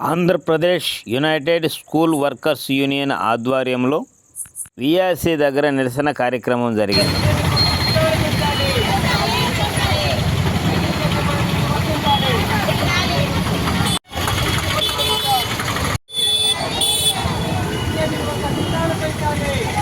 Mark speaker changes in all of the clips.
Speaker 1: Andhra Pradesh united school workers union ఆధ్వర్యంలో VRC దగ్గర నిరసన కార్యక్రమం జరిగింది.
Speaker 2: మేరా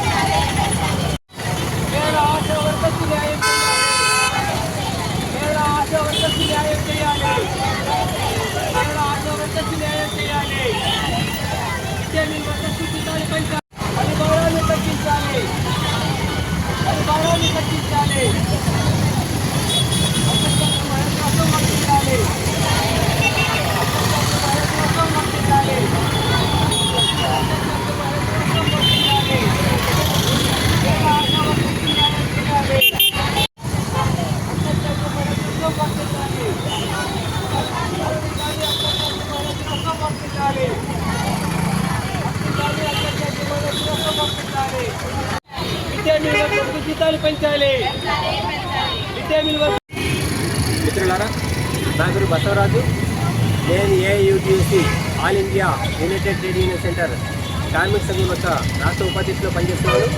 Speaker 2: జీతాలు పెంచాలి
Speaker 3: మిత్రులారా నా పేరు బసవరాజు నేను ఏయుటిఎస్సి all India united trade union centre కార్మిక సంఘం యొక్క రాష్ట్ర ఉపాధ్యక్షులో పనిచేస్తున్నాను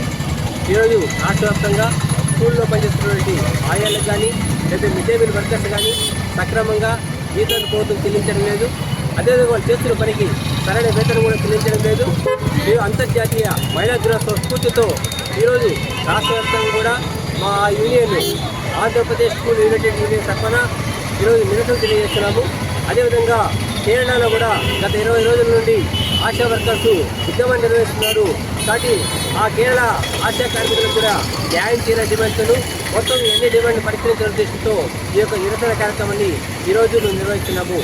Speaker 3: ఈరోజు రాష్ట్ర వ్యాప్తంగా స్కూల్లో పనిచేస్తున్నటువంటి ఆయాలకు కానీ లేదా మిడ్ డే మీల్ వర్కర్స్ కానీ సక్రమంగా జీతాలు ప్రభుత్వం చెల్లించడం లేదు. అదేవిధంగా వాళ్ళు చేస్తున్న పనికి సరైన వేతనం కూడా చెల్లించడం లేదు. ఈ అంతర్జాతీయ మహిళా దినోత్సవ స్ఫూర్తితో ఈరోజు రాష్ట్ర వ్యాప్తంగా కూడా మా union Andhra Pradesh school united union తరఫున ఈరోజు నిరసన తెలియజేస్తున్నాము. అదేవిధంగా కేరళలో కూడా గత ఇరవై రోజుల నుండి ఆశా వర్కర్స్ ఉద్యమం నిర్వహిస్తున్నారు. కాబట్టి ఆ కేరళ ఆశా కార్మికులకు కూడా న్యాయం చేయాల డిమాండ్లను మొత్తం ఎన్ని డిమాండ్ పరిశీలించిన ఉద్దేశంతో ఈ యొక్క నిరసన కార్యక్రమాన్ని ఈరోజు మేము నిర్వహిస్తున్నాము.